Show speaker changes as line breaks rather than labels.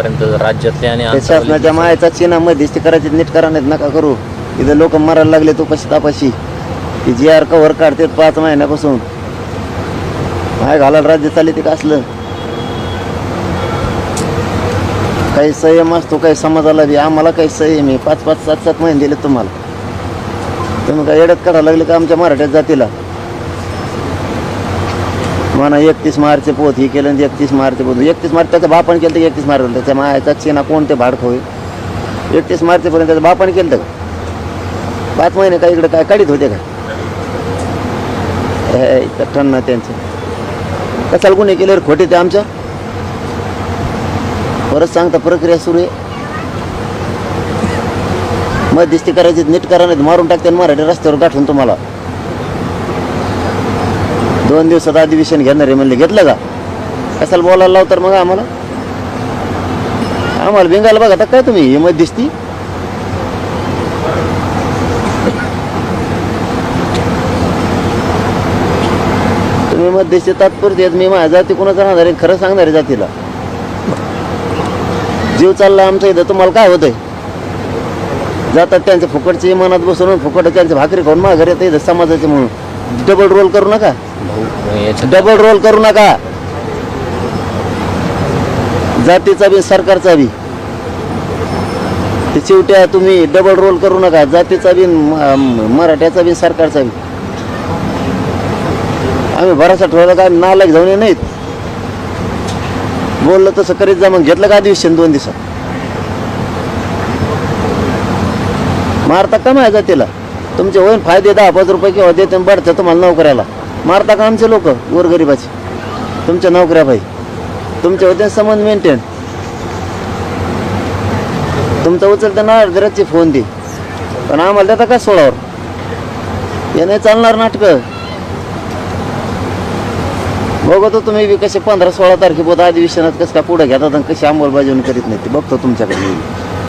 आतापर्यंत राज्यातले आणि
ते शासनाच्या मायाचा चिन्ह मध्यस्थी करायचे नीट करा नाहीत नका करू. इथं लोक मरायला लागले तो पशी तापाशी. ती जी आर कव्हर काढतात पाच महिन्यापासून. माय घालायला राज्य चालले ते का असलं? काही संयम असतो काही समाजाला बी. आम्हाला काही संयम आहे. पाच पाच सात सात महिने दिले तुम्हाला. तुम्ही काय येड्यात काढायला लागले का आमच्या मराठ्यात जातीला? म्हणा एकतीस मार्च पोत ही केलं आणि एकतीस मार्च पोत. एकतीस मार्च त्याचं बापाने केलं तर एकतीस मार्च त्याच्या मायाचा चिना कोणते भाडक होईल? एकतीस मार्चपर्यंत त्याचं बापाने केलं का पाच महिने काय इकडे काय काढीत होते का? हे त्यांचं. कशाला गुन्हे केले खोटे ते आमच्या? परत सांगता प्रक्रिया सुरू आहे. मध्यस्थी करायची नीट करा नाही मारून टाकते आणि मराठी रस्त्यावर गाठून तुम्हाला. दोन दिवसात अधिवेशन घेणार आहे म्हणले घेतलं का? कशाला बोलायला लावतर मग आम्हाला? आम्हाला बेंगाला बघा आता काय तुम्ही हिमत मध्यस्थी तुम्ही मध्यस्थी तात्पुरते मी माझ्या जाती कोणाचा राहणार आहे? खरं सांगणार आहे जातीला. जीव चालला आमचा इथं तुम्हाला काय होतंय? जातात त्यांच्या फुकटची मनात बसून फुकट त्यांच्या भाकरी खाऊन माघार येतं इथं समाजाचे म्हणून. डबल रोल करू नका.
भाऊ
डबल रोल करू नका. जातीचा बी सरकारचा बी. ते चिवट्या तुम्ही डबल रोल करू नका. जातीचा बी म- मराठ्याचा बी सरकारचा बी. आम्ही भरासा ठेवला का नालायक जाऊन ये नाहीत. बोललं तसं करीत जा मग घेतलं का अधिवेशन दोन दिवसात? मारता का माझ्या जातीला? तुमचे होईन फायदे दहा पाच रुपये किंवा देते आणि बढतं तुम्हाला नोकऱ्याला. मारता का आमचे लोक गोरगरिबाचे. तुमच्या नोकऱ्या भाई तुमचे होते संबंध मेंटेन तुमचं उचलतं ना अर्धराची फोन दे. पण आम्हाला देता का सोळावर? हे नाही चालणार नाटकं. बघतो तुम्ही बी कसे पंधरा सोळा तारखेपर्यंत अधिवेशनात कसं का पुढे घेतात आणि कशी अंमलबजावणी करीत नाही ते. बघतो तुमच्याकडे